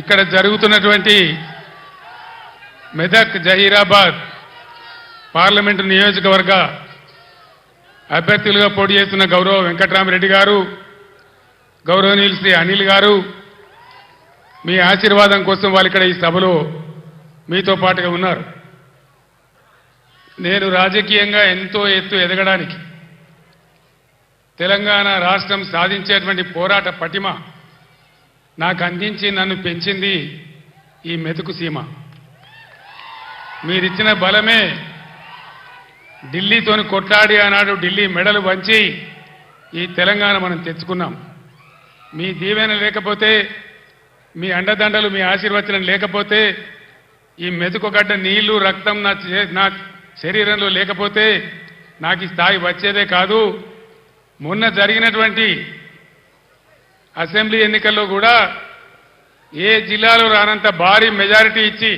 ఇక్కడ జరుగుతున్నటువంటి మెదక్ జహీరాబాద్ పార్లమెంటు నియోజకవర్గ అభ్యర్థులుగా పోటీ చేస్తున్న గౌరవ వెంకట్రామరెడ్డి గారు గౌరవనీయులు శ్రీ అనిల్ గారు మీ ఆశీర్వాదం కోసం వాళ్ళు ఇక్కడ ఈ సభలో మీతో పాటుగా ఉన్నారు. నేను రాజకీయంగా ఎంతో ఎత్తు ఎదగడానికి తెలంగాణ రాష్ట్రం సాధించేటువంటి పోరాట పటిమ నాకు అందించి నన్ను పెంచింది ఈ మెతుకు సీమ. మీరిచ్చిన బలమే ఢిల్లీతోని కొట్లాడి ఆనాడు ఢిల్లీ మెడలు వంచి ఈ తెలంగాణ మనం తెచ్చుకున్నాం. మీ దీవెన లేకపోతే మీ అండదండలు మీ ఆశీర్వచనం లేకపోతే ఈ మెతుకుగడ్డ నీళ్ళు రక్తం నా చే- నా శరీరంలో లేకపోతే నాకు ఈ స్థాయి వచ్చేదే కాదు. మొన్న జరిగినటువంటి అసెంబ్లీ ఎన్నికల్లో కూడా ఏ జిల్లాలో రానంత భారీ మెజారిటీ ఇచ్చి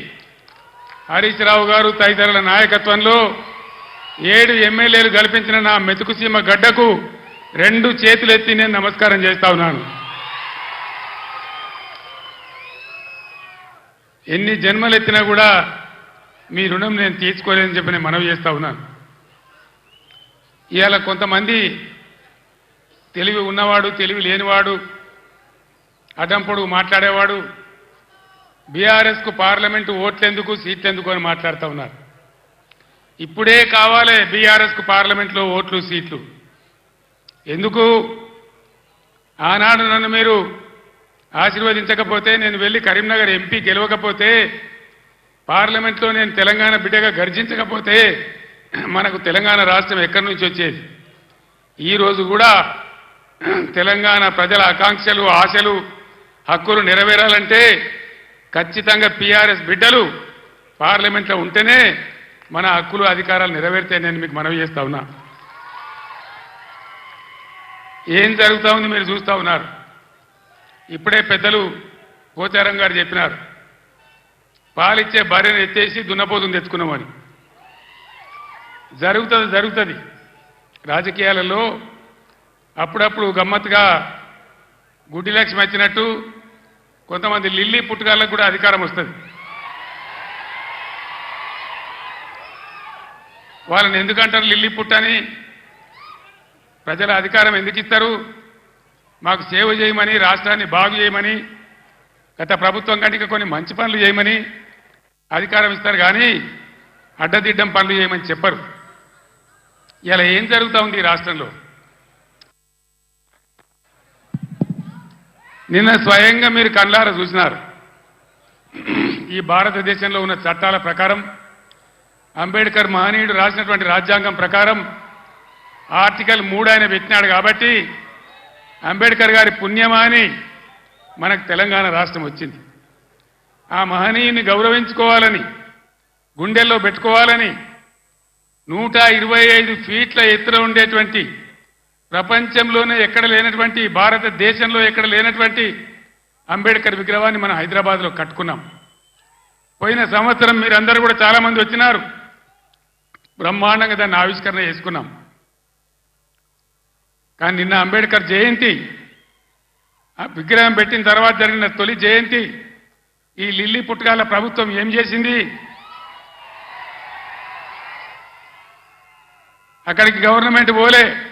హరీష్ రావు గారు తదితరుల నాయకత్వంలో ఏడు ఎమ్మెల్యేలు కల్పించిన నా మెతుకుసీమ గడ్డకు రెండు చేతులెత్తి నేను నమస్కారం చేస్తా ఉన్నాను. ఎన్ని జన్మలు ఎత్తినా కూడా మీ రుణం నేను తీర్చుకోలేదని చెప్పి నేను మనవి చేస్తా ఉన్నాను. ఇవాళ కొంతమంది తెలివి ఉన్నవాడు తెలివి లేనివాడు అడ్డంపొడుగు మాట్లాడేవాడు? బీఆర్ఎస్కు పార్లమెంటు ఓట్లెందుకు సీట్లెందుకు అని మాట్లాడుతూ ఉన్నారు. ఇప్పుడే కావాలి బీఆర్ఎస్కు పార్లమెంట్లో ఓట్లు సీట్లు. ఎందుకు? ఆనాడు నన్ను మీరు ఆశీర్వదించకపోతే నేను వెళ్ళి కరీంనగర్ ఎంపీ గెలవకపోతే పార్లమెంట్లో నేను తెలంగాణ బిడ్డగా గర్జించకపోతే మనకు తెలంగాణ రాష్ట్రం ఎక్కడి నుంచి వచ్చేది? ఈరోజు కూడా తెలంగాణ ప్రజల ఆకాంక్షలు ఆశలు హక్కులు నెరవేరాలంటే ఖచ్చితంగా పీఆర్ఎస్ బిడ్డలు పార్లమెంట్లో ఉంటేనే మన హక్కులు అధికారాలు నెరవేరితే నేను మీకు మనవి చేస్తా ఉన్నా. ఏం జరుగుతా ఉంది మీరు చూస్తా ఉన్నారు. ఇప్పుడే పెద్దలు పోచారం గారు చెప్పినారు. పాలిచ్చే భార్యను ఎత్తేసి దున్నపోతుంది తెచ్చుకున్నామని. జరుగుతుంది జరుగుతుంది. రాజకీయాలలో అప్పుడప్పుడు గమ్మత్తుగా గుడ్డి లక్ష్మి వచ్చినట్టు కొంతమంది లిల్లీ పుట్టుకాళ్ళకు కూడా అధికారం వస్తుంది. వాళ్ళని ఎందుకంటారు లిల్లీ పుట్టని ప్రజల అధికారం ఎందుకు ఇస్తారు? మాకు సేవ చేయమని రాష్ట్రాన్ని బాగు చేయమని గత ప్రభుత్వం కంటే ఇంకా కొన్ని మంచి పనులు చేయమని అధికారం ఇస్తారు కానీ అడ్డదిడ్డం పనులు చేయమని చెప్పరు. ఇలా ఏం జరుగుతూ ఉంది ఈ రాష్ట్రంలో? నిన్న స్వయంగా మీరు కళ్ళార చూసినారు. ఈ భారతదేశంలో ఉన్న చట్టాల ప్రకారం అంబేద్కర్ మహనీయుడు రాసినటువంటి రాజ్యాంగం ప్రకారం ఆర్టికల్ మూడు ఆయన పెట్టినాడు కాబట్టి అంబేద్కర్ గారి పుణ్యమా అని మనకు తెలంగాణ రాష్ట్రం వచ్చింది. ఆ మహనీయుని గౌరవించుకోవాలని గుండెల్లో పెట్టుకోవాలని నూట ఇరవై ఐదు ఫీట్ల ఎత్తున ఉండేటువంటి ప్రపంచంలోనే ఎక్కడ లేనటువంటి భారతదేశంలో ఎక్కడ లేనటువంటి అంబేద్కర్ విగ్రహాన్ని మనం హైదరాబాద్లో కట్టుకున్నాం. పోయిన సంవత్సరం మీరందరూ కూడా చాలా మంది వచ్చినారు. బ్రహ్మాండంగా దాన్ని ఆవిష్కరణ చేసుకున్నాం. కానీ నిన్న అంబేద్కర్ జయంతి ఆ విగ్రహం పెట్టిన తర్వాత జరిగిన తొలి జయంతి ఈ లిల్లీ పుట్టగాల ప్రభుత్వం ఏం చేసింది? అక్కడికి గవర్నమెంట్ పోలే.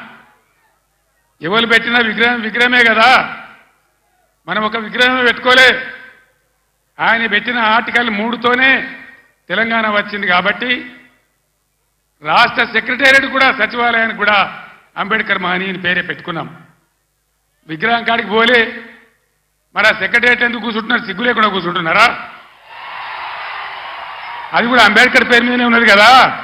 ఎవరు పెట్టిన విగ్రహం విగ్రహమే కదా. మనం ఒక విగ్రహమే పెట్టుకోలే. ఆయన పెట్టిన ఆర్టికల్ మూడుతోనే తెలంగాణ వచ్చింది కాబట్టి రాష్ట్ర సెక్రటేరియట్ కూడా సచివాలయానికి కూడా అంబేద్కర్ మహనీయుని పేరే పెట్టుకున్నాం. విగ్రహం కాడికి పోలే. మరి ఆ సెక్రటేరియట్ ఎందుకు కూర్చుంటున్నారు? సిగ్గు లేకుండా కూర్చుంటున్నారా? అది కూడా అంబేద్కర్ పేరు మీదనే ఉన్నది కదా.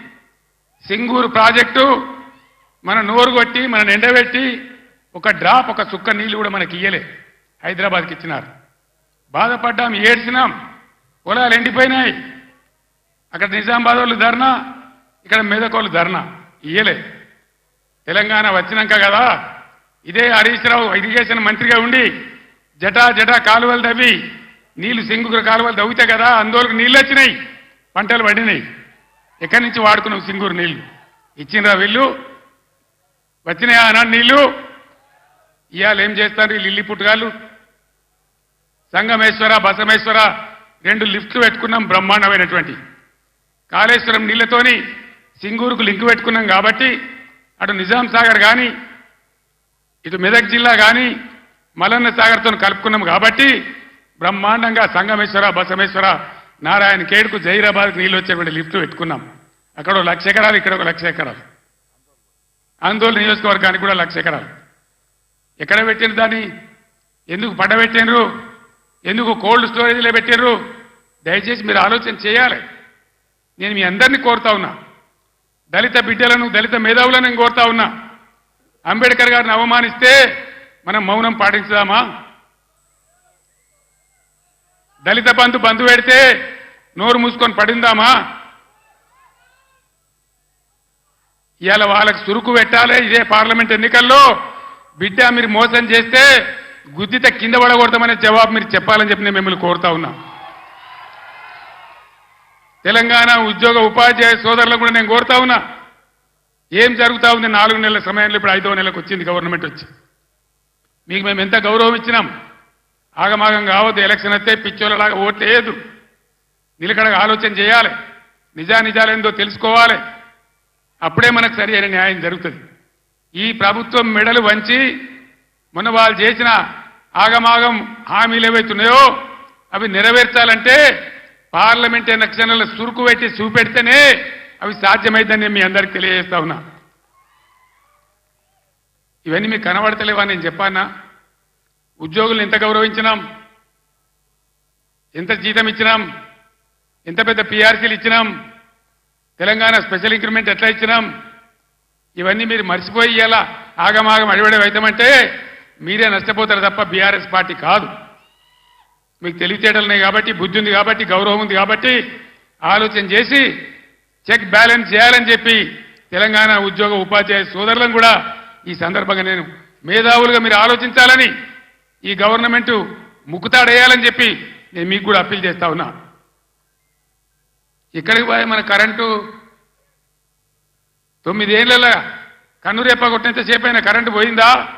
సింగూరు ప్రాజెక్టు మన నోరు కొట్టి మన ఎండబెట్టి ఒక డ్రాప్ ఒక చుక్క నీళ్ళు కూడా మనకి ఇయ్యలే. హైదరాబాద్కి ఇచ్చినారు. బాధపడ్డాం ఏడ్చినాం. పొలాలు ఎండిపోయినాయి. అక్కడ నిజామాబాద్ వాళ్ళు ధర్నా ఇక్కడ మెదక్ వాళ్ళు ధర్నా. ఇయ్యలే. తెలంగాణ వచ్చినాక కదా ఇదే హరీష్ రావు ఇరిగేషన్ మంత్రిగా ఉండి జటా జటా కాలువలు తవ్వి నీళ్ళు సింగురు కాలువలు తవ్వితే కదా అందులోకి నీళ్ళు వచ్చినాయి పంటలు పడినాయి. ఎక్కడి నుంచి వాడుకున్నాం సింగూరు నీళ్ళు ఇచ్చిండ్రా వీళ్ళు? వచ్చినాయా అన్న నీళ్ళు ఇవాళ ఏం చేస్తారు లిల్లి లిల్లీ సంగమేశ్వర బసమేశ్వర రెండు లిఫ్ట్లు పెట్టుకున్నాం బ్రహ్మాండమైనటువంటి. కాళేశ్వరం నీళ్ళతోని సింగూరుకు లింక్ పెట్టుకున్నాం కాబట్టి అటు నిజాం సాగర్ కానీ ఇటు మెదక్ జిల్లా కానీ మలన్న సాగర్తో కలుపుకున్నాం కాబట్టి బ్రహ్మాండంగా సంగమేశ్వర బసమేశ్వర నారాయణ కేడుకు జైరాబాద్కు నీళ్ళు వచ్చేటువంటి లిఫ్ట్ పెట్టుకున్నాం. అక్కడ ఒక లక్ష ఎకరాలు ఇక్కడ ఒక లక్ష ఎకరాలు. ఆందోళన నియోజకవర్గానికి కూడా లక్ష ఎకరాలు. ఎక్కడ పెట్టిన దాన్ని? ఎందుకు పడబెట్టినరు ఎందుకు కోల్డ్ స్టోరేజ్లో పెట్టినరు దయచేసి మీరు ఆలోచన చేయాలి. నేను మీ అందరినీ కోరుతా ఉన్నా. దళిత బిడ్డలను దళిత మేధావులను కోరుతా ఉన్నా. అంబేద్కర్ గారిని అవమానిస్తే మనం మౌనం పాటించుదామా? దళిత బంధు బంధు పెడితే నోరు మూసుకొని పడిందామా? ఇవాళ వాళ్ళకి సురుకు పెట్టాలి ఇదే పార్లమెంట్ ఎన్నికల్లో. బిడ్డ మీరు మోసం చేస్తే గుద్దిత కింద పడకూడదామనే జవాబు మీరు చెప్పాలని చెప్పి నేను మిమ్మల్ని కోరుతా ఉన్నా. తెలంగాణ ఉద్యోగ ఉపాధ్యాయ సోదరులకు కూడా నేను కోరుతా ఉన్నా. ఏం జరుగుతా ఉంది నాలుగు నెలల సమయంలో ఇప్పుడు ఐదవ నెలకు వచ్చింది గవర్నమెంట్ వచ్చి. మీకు మేము ఎంత గౌరవం ఇచ్చినాం? ఆగమాగం కావద్దు ఎలక్షన్ వస్తే పిచ్చోళ్ళలాగా ఓట్లు వేయద్దు. నిలకడగా ఆలోచన చేయాలి. నిజా నిజాలేందో తెలుసుకోవాలి. అప్పుడే మనకు సరి అయిన న్యాయం జరుగుతుంది. ఈ ప్రభుత్వం మెడలు వంచి మొన్న వాళ్ళు చేసిన ఆగమాగం హామీలు ఏవైతున్నాయో అవి నెరవేర్చాలంటే పార్లమెంట్ ఎలక్షన్ల సురుకు పెట్టి చూపెడితేనే అవి సాధ్యమైందని నేను మీ అందరికి తెలియజేస్తా ఉన్నా. ఇవన్నీ మీకు కనబడతలేవా నేను చెప్పానా? ఉద్యోగులను ఎంత గౌరవించినాం ఎంత జీతం ఇచ్చినాం ఎంత పెద్ద పిఆర్సీలు ఇచ్చినాం తెలంగాణ స్పెషల్ ఇంక్రిమెంట్ ఎట్లా ఇచ్చినాం ఇవన్నీ మీరు మర్చిపోయి ఇలా ఆగమాగం అడివడే అవుతామంటే మీరే నష్టపోతారు తప్ప బీఆర్ఎస్ పార్టీ కాదు. మీకు తెలివితేటలున్నాయి కాబట్టి బుద్ధి ఉంది కాబట్టి గౌరవం ఉంది కాబట్టి ఆలోచన చేసి చెక్ బ్యాలెన్స్ చేయాలని చెప్పి తెలంగాణ ఉద్యోగ ఉపాధ్యాయ సోదరులను కూడా ఈ సందర్భంగా నేను మేధావులుగా మీరు ఆలోచించాలని ఈ గవర్నమెంట్ ముక్కుతాడేయాలని చెప్పి నేను మీకు కూడా అప్పీల్ చేస్తా ఉన్నా. ఇక్కడికి పోయి మన కరెంటు తొమ్మిదేళ్ళ కన్నురేప కొట్టినంత సేపు అయినా కరెంటు పోయిందా?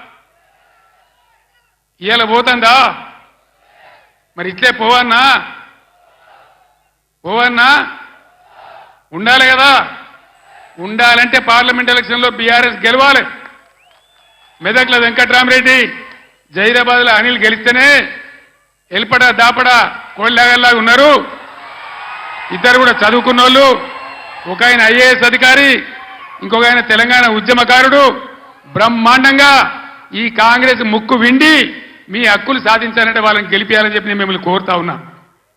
ఇవాళ పోతుందా? మరి ఇట్లే పోవన్నా? పోవన్నా? ఉండాలి కదా. ఉండాలంటే పార్లమెంట్ ఎలక్షన్లో బీఆర్ఎస్ గెలవాలి. మెదక్ల వెంకట్రామరెడ్డి. జైరాబాద్లో అనిల్ గెలిస్తేనే ఎల్పడ దాపడ కోళ్ళగల్లాగా ఉన్నారు. ఇద్దరు కూడా చదువుకున్న వాళ్ళు ఒక ఆయన ఐఏఎస్ అధికారి ఇంకొక ఆయన తెలంగాణ ఉద్యమకారుడు. బ్రహ్మాండంగా ఈ కాంగ్రెస్ ముక్కు విండి మీ హక్కులు సాధించాలంటే వాళ్ళని గెలిపించాలని చెప్పి నేను మిమ్మల్ని కోరుతా ఉన్నా.